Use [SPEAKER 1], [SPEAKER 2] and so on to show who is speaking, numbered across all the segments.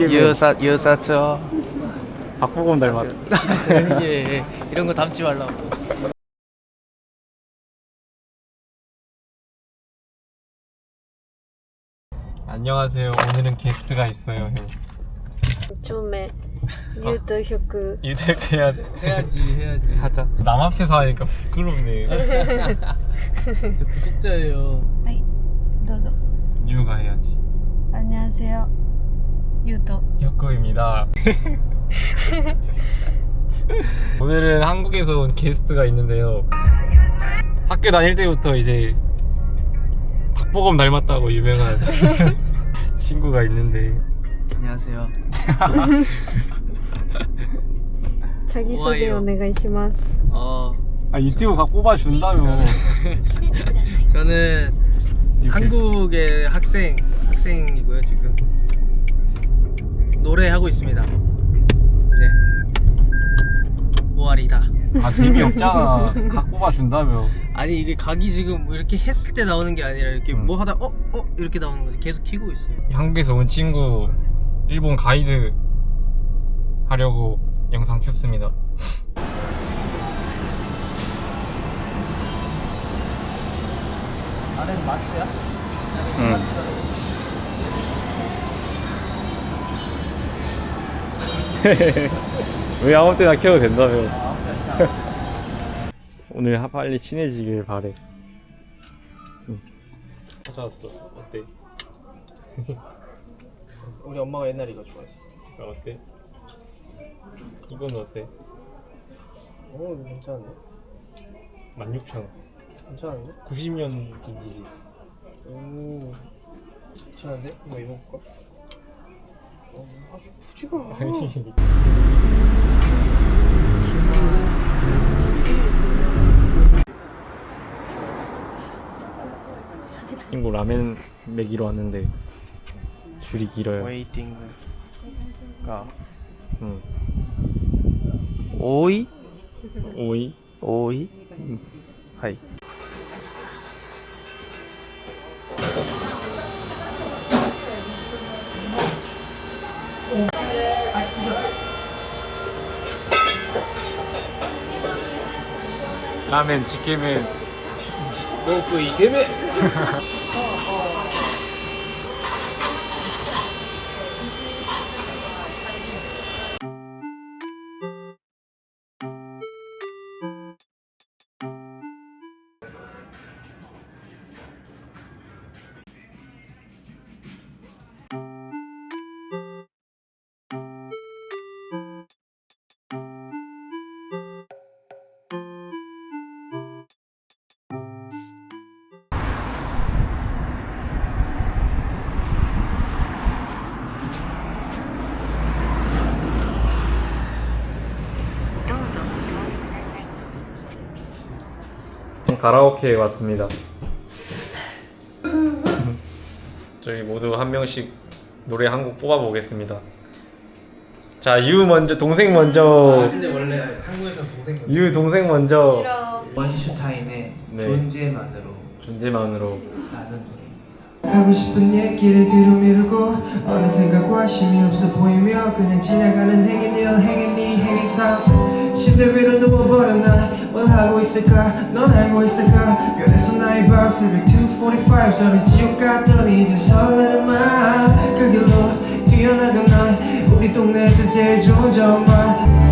[SPEAKER 1] 유사 유사죠.
[SPEAKER 2] 박보검 닮았.
[SPEAKER 1] 예, 이런 거 담지 말라고.
[SPEAKER 2] 안녕하세요. 오늘은 게스트가 있어요, 형.
[SPEAKER 3] 처음에 유도혁
[SPEAKER 2] 이대 해야 돼.
[SPEAKER 1] 해야지 해야지.
[SPEAKER 2] 하자. 남 앞에서 하니까 부끄럽네.
[SPEAKER 1] 저 구독자예요.
[SPEAKER 3] 아이, 너서.
[SPEAKER 2] 유가 해야지.
[SPEAKER 3] 안녕하세요. 유도
[SPEAKER 2] 혁구입니다. 오늘은 한국에서 온 게스트가 있는데요. 학교 다닐 때부터 이제 박보검 닮았다고 유명한 친구가 있는데
[SPEAKER 1] 안녕하세요.
[SPEAKER 3] 자기소개
[SPEAKER 1] 좋아요.
[SPEAKER 3] お願いします
[SPEAKER 1] 어
[SPEAKER 2] 아 유튜브 각 뽑아준다며
[SPEAKER 1] 저는
[SPEAKER 2] 이렇게.
[SPEAKER 1] 한국의 학생 학생이고요 지금 노래 하고 있습니다. 네. 5월이다.
[SPEAKER 2] 아 재미없잖아 각 뽑아준다며
[SPEAKER 1] 아니 이게 각이 지금 뭐 이렇게 했을 때 나오는 게 아니라 이렇게
[SPEAKER 2] 음.
[SPEAKER 1] 뭐 하다 어 어 이렇게 나오는 거지 계속 키고 있어요.
[SPEAKER 2] 한국에서 온 친구 일본 가이드 하려고 영상 켰습니다
[SPEAKER 1] 나는 마트야?
[SPEAKER 2] 응. 왜 아무 때나 켜도 된다며 오늘 하- 빨리 친해지길 바래 응. 찾아왔어 어때?
[SPEAKER 1] 우리 엄마가 옛날에 이거 좋아했어.
[SPEAKER 2] 아, 어때? 이건 어때?
[SPEAKER 1] 어 이거 괜찮은데?
[SPEAKER 2] 16,000원
[SPEAKER 1] 괜찮은데?
[SPEAKER 2] 90년 빈티지
[SPEAKER 1] 오 괜찮은데? 이거 입어볼까? 어, 아주 보지 마.
[SPEAKER 2] 친구 라면 먹이러 왔는데 줄이 길어요.
[SPEAKER 1] 웨이팅가.
[SPEAKER 2] 응.
[SPEAKER 1] 오이?
[SPEAKER 2] 오이?
[SPEAKER 1] 오이? 하이 이게메
[SPEAKER 2] 가라오케에 왔습니다. 저희 모두 한 명씩 노래 한 곡 뽑아 보겠습니다. 자, 유 먼저, 동생 먼저.
[SPEAKER 1] 아, 근데 원래 한국에서 동생 거지.
[SPEAKER 2] 유 동생 먼저.
[SPEAKER 3] 싫어
[SPEAKER 1] 원슈타인의
[SPEAKER 2] 네.
[SPEAKER 1] 존재만으로
[SPEAKER 2] 존재만으로.
[SPEAKER 1] 나는
[SPEAKER 4] 하고 싶은 얘기를 뒤로 미루고 어느 생각 관심이 없어 보이며 그냥 지나가는 행인 일 행인 네 행사. 침대 위로 누워버려 나뭘 하고 있을까? 넌 알고 있을까? 그래서 나의 밤 새벽 2.45 저는 지옥 갔더니 이제 설레는 맘그 길로 뛰어나간 날 우리 동네에서 제일 좋은 점만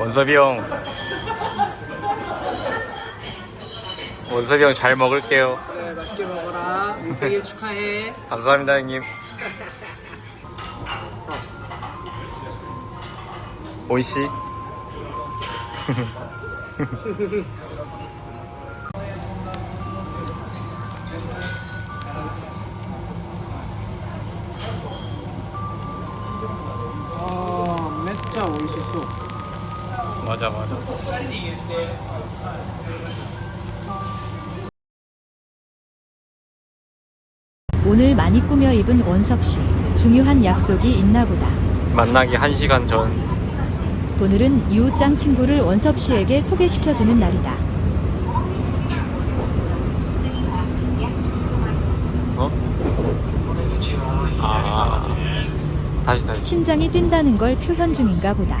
[SPEAKER 2] 원섭이 형. 원섭이 형 잘 먹을게요.
[SPEAKER 1] 그래 맛있게 먹어라. 600일 축하해.
[SPEAKER 2] 감사합니다 형님. 오이시
[SPEAKER 4] 아 진짜 멋있어
[SPEAKER 2] 맞아 맞아
[SPEAKER 5] 오늘 많이 꾸며 입은 원섭 씨. 중요한 약속이 있나 보다.
[SPEAKER 2] 만나기 1시간 전
[SPEAKER 5] 오늘은 이웃장 친구를 원섭 씨에게 소개시켜주는 날이다.
[SPEAKER 2] 어? 아 다시 다시
[SPEAKER 5] 심장이 뛴다는 걸 표현 중인가 보다.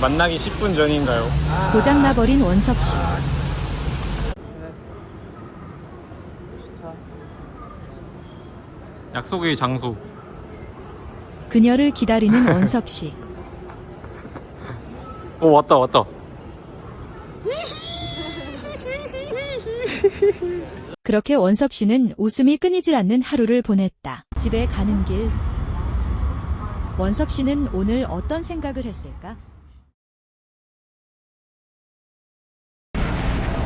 [SPEAKER 5] 만나기
[SPEAKER 2] 10분 전인가요?
[SPEAKER 5] 고장나버린 원섭 씨.
[SPEAKER 2] 약속의 장소.
[SPEAKER 5] 그녀를 기다리는 원섭 씨.
[SPEAKER 2] 오 왔다 왔다.
[SPEAKER 5] 그렇게 원섭 씨는 웃음이 끊이질 않는 하루를 보냈다. 집에 가는 길. 원섭 씨는 오늘 어떤 생각을 했을까?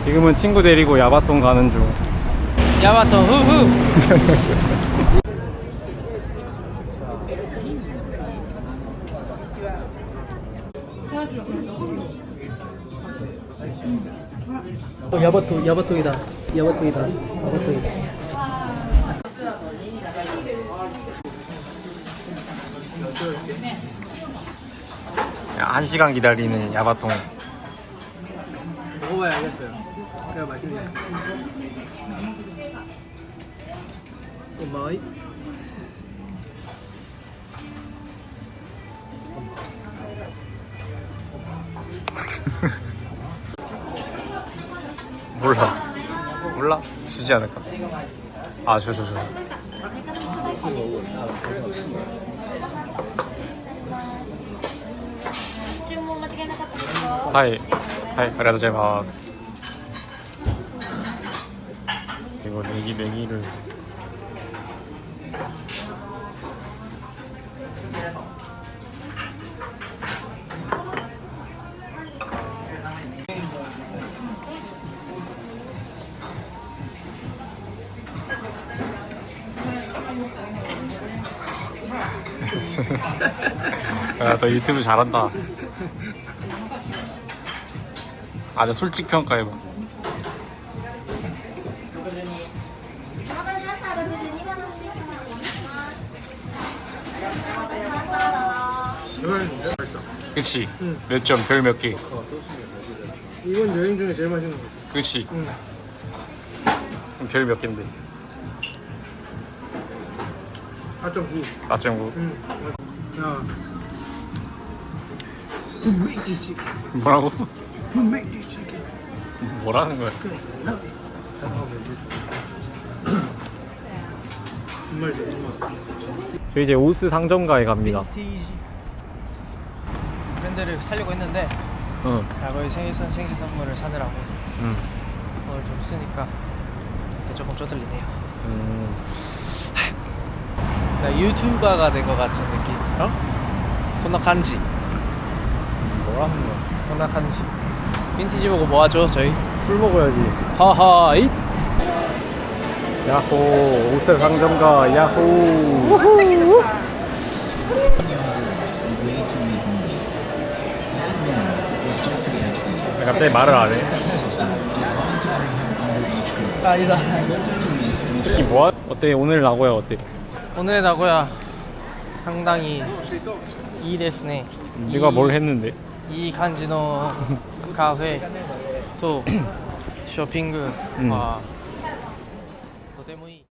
[SPEAKER 2] 지금은 친구 데리고 야바톤 가는 중.
[SPEAKER 1] 야마토 후후 어, 야바토 야바토이다 야바토이다 야바토이다
[SPEAKER 2] 한 시간 기다리는 야바톤.
[SPEAKER 1] 먹어봐야 알겠어요 그냥 맛있네 오마이
[SPEAKER 2] 몰라. 몰라? 주지 않을까? 아, 줘, 줘, 줘. 하이. 하이, 아리가토자이마스. 이거 메기 메기를 야, 너 유튜브 잘한다. 아주 솔직 평가해봐. 그치? 몇 점? 별 몇 개?
[SPEAKER 1] 이건 여행 중에 제일 맛있는 거
[SPEAKER 2] 그치?
[SPEAKER 1] 응.
[SPEAKER 2] 별 몇 개인데?
[SPEAKER 1] 4.9
[SPEAKER 2] 4.9
[SPEAKER 1] 응. 야
[SPEAKER 2] 뭐라고? 뭐라는 거야?
[SPEAKER 1] 정말 좋은 것 같아
[SPEAKER 2] 저 이제 오스 상점가에 갑니다.
[SPEAKER 1] 브랜드를 살려고 했는데
[SPEAKER 2] 응.
[SPEAKER 1] 과거에 생일 선 생일 선물을 사느라고
[SPEAKER 2] 응.
[SPEAKER 1] 그걸 좀 쓰니까 이제 조금 쪼들리네요.
[SPEAKER 2] 음.
[SPEAKER 1] 나 유튜버가 된 것 같은 느낌. 어? 혼나간지.
[SPEAKER 2] 뭐라는 거야?
[SPEAKER 1] 혼나간지. 빈티지 보고 뭐하죠 저희?
[SPEAKER 2] 술 먹어야지.
[SPEAKER 1] 하하 잇
[SPEAKER 2] 야호, 옷의 상점가 야호. 왜 갑자기 말을 안 해.
[SPEAKER 1] 아니다.
[SPEAKER 2] 이게 뭐야? 어때? 오늘 나고야 어때?
[SPEAKER 1] 오늘 나고야 상당히 이 레슨에
[SPEAKER 2] 네가 이- 뭘 했는데?
[SPEAKER 1] 이 간지노 のカフェとショッピングはとてもいい。